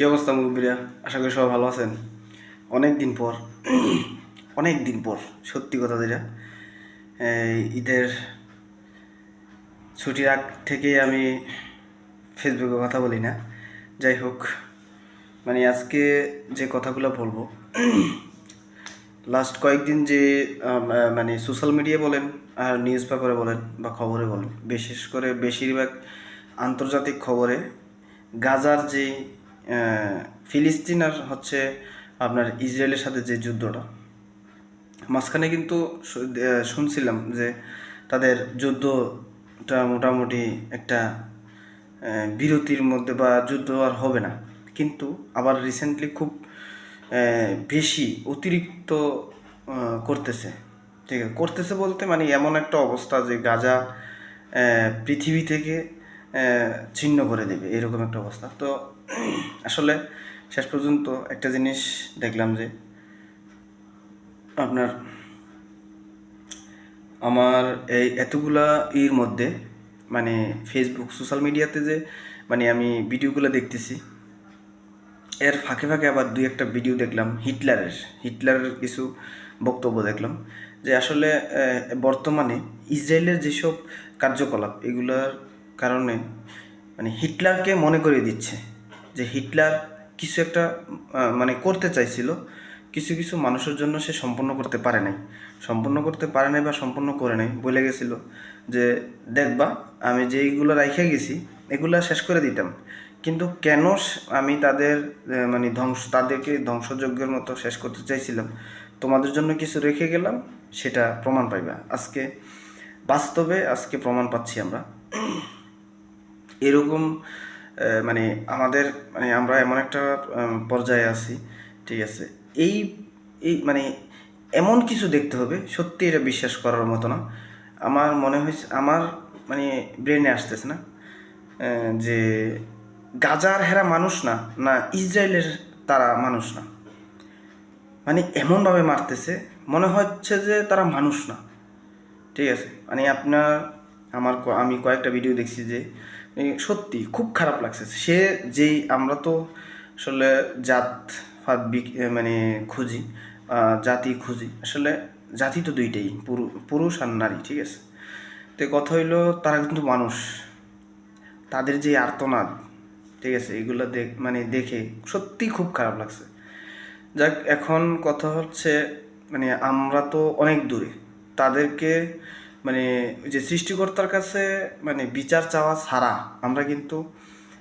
কী অবস্থা মুরব্বীরা? আশা করি সবাই ভালো আছেন। অনেক দিন পর, অনেক দিন পর, সত্যি কথা যেটা। ঈদের ছুটির আগ থেকেই আমি ফেসবুকে কথা বলি না। যাই হোক মানে আজকে যে কথাগুলো বলব লাস্ট কয়েকদিন যে মানে সোশ্যাল মিডিয়া বলেন আর নিউজ পেপারে বলেন বা খবরে বলেন, বিশেষ করে বেশিরভাগ আন্তর্জাতিক খবরে গাজার যে ফিলিস্তিন আর হচ্ছে আপনার ইসরায়েলের সাথে যে যুদ্ধটা। মাঝখানে কিন্তু শুনছিলাম যে তাদের যুদ্ধটা মোটামুটি একটা বিরতির মধ্যে বা যুদ্ধ আর হবে না। কিন্তু আবার রিসেন্টলি খুব বেশি অতিরিক্ত করতেছে। ঠিক আছে, করতেছে বলতে মানে এমন একটা অবস্থা যে গাজা পৃথিবী থেকে ছিন্ন করে দেবে, এরকম একটা অবস্থা। তো আসলে শেষ পর্যন্ত একটা জিনিস দেখলাম যে আপনার আমার এই এতগুলা ইর মধ্যে মানে ফেসবুক সোশ্যাল মিডিয়াতে যে মানে আমি ভিডিওগুলো দেখতেছি, এর ফাঁকে ফাঁকে আবার দুই একটা ভিডিও দেখলাম হিটলারের হিটলারের কিছু বক্তব্য দেখলাম যে আসলে বর্তমানে ইসরায়েলের যেসব কার্যকলাপ, এগুলোর কারণে মানে হিটলারকে মনে করিয়ে দিচ্ছে। যে হিটলার কিছু একটা মানে করতে চাইছিল, কিছু কিছু মানুষের জন্য সে সম্পূর্ণ করতে পারে নাই। সম্পূর্ণ করতে পারে নাই বা সম্পূর্ণ করে নাই বলে গেছিল যে, দেখবা, আমি যেইগুলো রাইখে গেছি, এগুলা শেষ করে দিতাম। কিন্তু কেন আমি তাদের মানে ধ্বংস, তাদেরকে ধ্বংসযজ্ঞের মতো শেষ করতে চাইছিলাম? তোমাদের জন্য কিছু রেখে গেলাম, সেটা প্রমাণ পাইবা। আজকে বাস্তবে, আজকে প্রমাণ পাচ্ছি আমরা। এরকম মানে আমাদের মানে আমরা এমন একটা পর্যায়ে আছি, ঠিক আছে। এই এই মানে এমন কিছু দেখতে হবে, সত্যি এটা বিশ্বাস করার মতো না। আমার মনে হয়েছে আমার মানে ব্রেনে আসতেছে না যে গাজার হেরা মানুষ না না ইসরায়েলের তারা মানুষ না। মানে এমনভাবে মারতেছে, মনে হচ্ছে যে তারা মানুষ না, ঠিক আছে। মানে আপনার, আমার আমি কয়েকটা ভিডিও দেখছি যে সত্যি খুব খারাপ লাগছে। সে যেই আমরা তো আসলে জাত ফাত মানে খুঁজি জাতি খুঁজি, আসলে জাতি তো দুইটাই পুরুষ আর নারী, ঠিক আছে? তো কথা হইল তারা কিন্তু মানুষ। তাদের যে আর্তনাদ, ঠিক আছে, এগুলো দেখ মানে দেখে সত্যি খুব খারাপ লাগছে। যাক, এখন কথা হচ্ছে মানে আমরা তো অনেক দূরে। তাদেরকে মানে ওই যে সৃষ্টিকর্তার কাছে মানে বিচার চাওয়া ছাড়া আমরা কিন্তু